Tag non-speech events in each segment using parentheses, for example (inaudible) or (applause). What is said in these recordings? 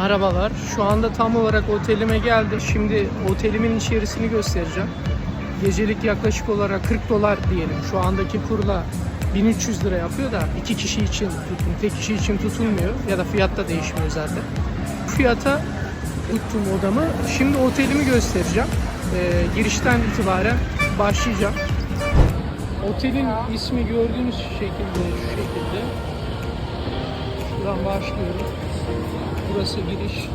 Merhabalar. Şu anda tam olarak otelime geldi. Şimdi otelimin içerisini göstereceğim. Gecelik yaklaşık olarak 40 dolar diyelim. Şu andaki kurla 1300 lira yapıyor da iki kişi için tutun. Tek kişi için tutulmuyor ya da fiyat da değişmiyor zaten. Fiyata tuttum odamı. Şimdi otelimi göstereceğim. Ee, girişten itibaren başlayacağım. Otelin ismi gördüğünüz şekilde şu şekilde. Şuradan başlıyorum. Burası giriş.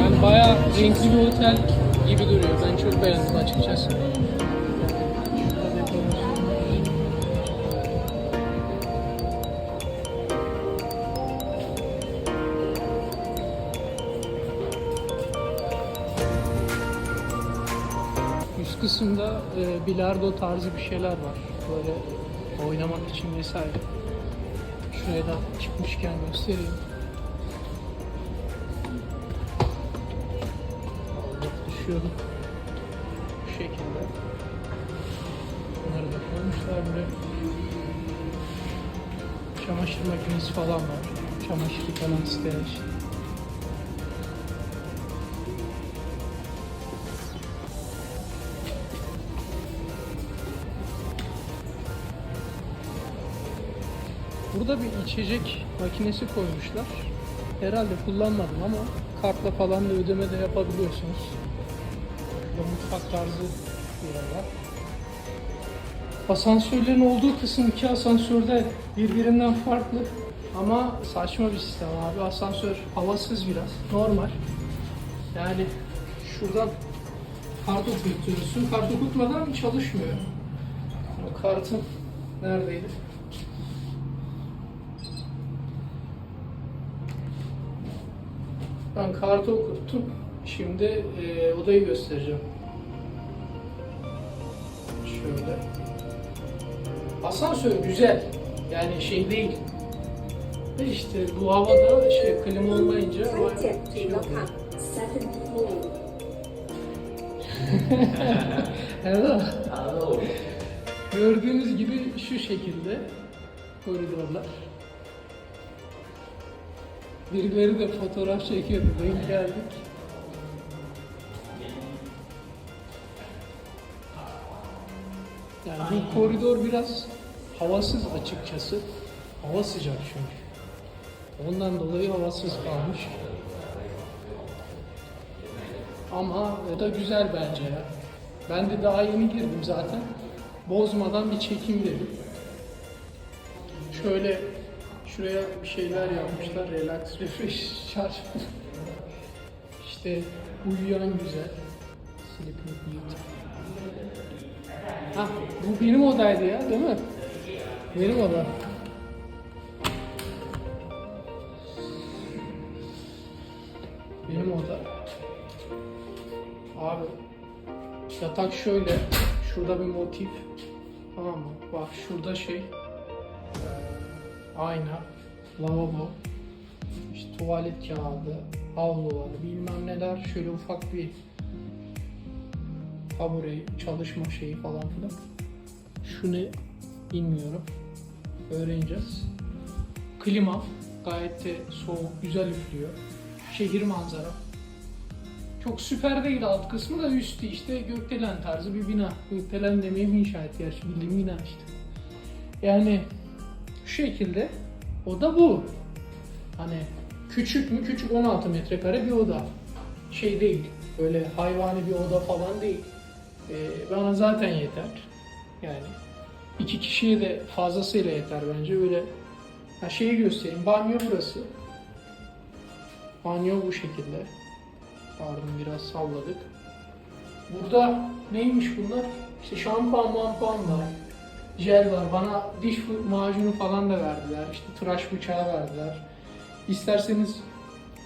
Yani bayağı renkli bir otel gibi duruyor. Ben çok beğendim açıkçası. Üst kısımda e, bilardo tarzı bir şeyler var. Böyle oynamak için vesaire. Şuraya da çıkmışken göstereyim. Allah düşüyorum. Bu şekilde. Bunları da koymuşlar buraya. Çamaşır makinesi falan var. Çamaşır yıkanan siteler Burada bir içecek makinesi koymuşlar. Herhalde kullanmadım ama kartla falan da ödeme de yapabiliyorsunuz. Burada mutfak tarzı bir yer var. Asansörlerin olduğu kısım iki asansörde birbirinden farklı. Ama saçma bir sistem abi. Asansör havasız biraz. Normal. Yani şuradan kart okutuyorsun. Kart okutmadan çalışmıyor. O kartın neredeydi? Ben kartı okuttum. Şimdi e, odayı göstereceğim. Şöyle. Asansör güzel. Yani şey değil. Ve işte bu havada şey klima olmayınca şey Hello. (laughs) Hello. Gördüğünüz gibi şu şekilde koridorlar. Birileri de fotoğraf çekiyordu. Denk geldik. Yani bu koridor biraz havasız açıkçası. Hava sıcak çünkü. Ondan dolayı havasız kalmış. Ama o da güzel bence ya. Ben de daha yeni girdim zaten. Bozmadan bir çekim dedim. Şöyle şuraya bir şeyler yapmışlar. Relax, refresh, charge. işte uyuyan güzel. Sleeping Beauty. Ha, bu benim odaydı ya değil mi? Benim oda. Benim oda. Abi yatak şöyle. Şurada bir motif. Tamam mı? Bak şurada şey. Ayna. Lavabo. işte tuvalet kağıdı. Havluları bilmem neler. Şöyle ufak bir tabure, çalışma şeyi falan filan. Şu ne bilmiyorum. Öğreneceğiz. Klima gayet de soğuk, güzel üflüyor. Şehir manzara. Çok süper değil alt kısmı da üstü işte gökdelen tarzı bir bina. Gökdelen demeyeyim inşaat gerçi bildiğim bina işte. Yani şu şekilde o da bu. Hani küçük mü küçük 16 metrekare bir oda. Şey değil böyle hayvani bir oda falan değil. Ee, bana zaten yeter. Yani iki kişiye de fazlasıyla yeter bence öyle. Ha şeyi göstereyim. Banyo burası. Banyo bu şekilde. Pardon biraz salladık. Burada neymiş bunlar? İşte şampuan mampuan var. Jel var. Bana diş macunu falan da verdiler. İşte tıraş bıçağı verdiler. İsterseniz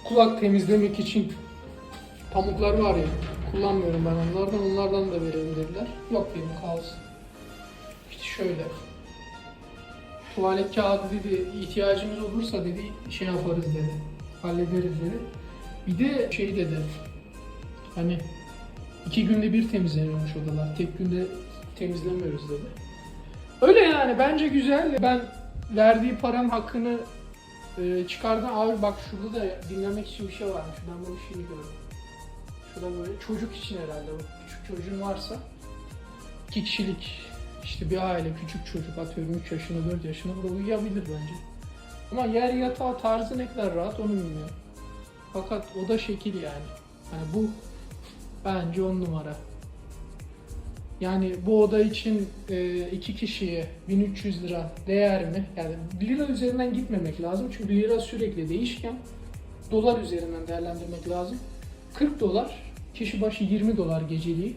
kulak temizlemek için pamuklar var ya. Kullanmıyorum ben onlardan. Onlardan da verelim dediler. Yok dedim kalsın. İşte şöyle. Tuvalet kağıdı dedi ihtiyacımız olursa dedi şey yaparız dedi. Hallederiz dedi. Bir de şey dedi. Hani iki günde bir temizleniyormuş odalar. Tek günde temizlemiyoruz dedi. Yani bence güzel. Ben verdiği paranın hakkını e, çıkardım. Abi bak şurada da dinlemek için bir şey varmış. Ben bunu şimdi gördüm. Şurada böyle çocuk için herhalde. Küçük çocuğun varsa iki kişilik işte bir aile küçük çocuk atıyorum 3 yaşında 4 yaşında burada uyuyabilir bence. Ama yer yatağı tarzı ne kadar rahat onu bilmiyorum. Fakat o da şekil yani. Yani bu bence on numara. Yani bu oda için e, iki kişiye 1300 lira değer mi? Yani lira üzerinden gitmemek lazım çünkü lira sürekli değişken. Dolar üzerinden değerlendirmek lazım. 40 dolar, kişi başı 20 dolar geceliği.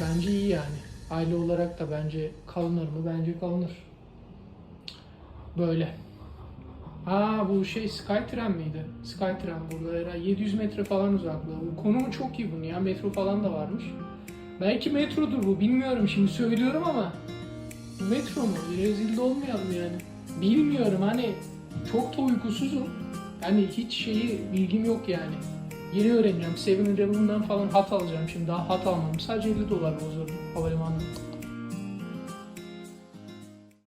Bence iyi yani. Aile olarak da bence kalınır mı? Bence kalınır. Böyle. Ha bu şey Skytren miydi? Skytren burada herhalde 700 metre falan uzaklığı. Konumu çok iyi bunun ya. Metro falan da varmış. Belki metrodur bu bilmiyorum şimdi söylüyorum ama metro mu? Rezil de olmayalım yani. Bilmiyorum hani çok da uykusuzum. Hani hiç şeyi bilgim yok yani. Yeni öğreneceğim. 7-Eleven'dan falan hat alacağım şimdi. Daha hat almadım. Sadece 50 dolar bozdurdum havalimanında.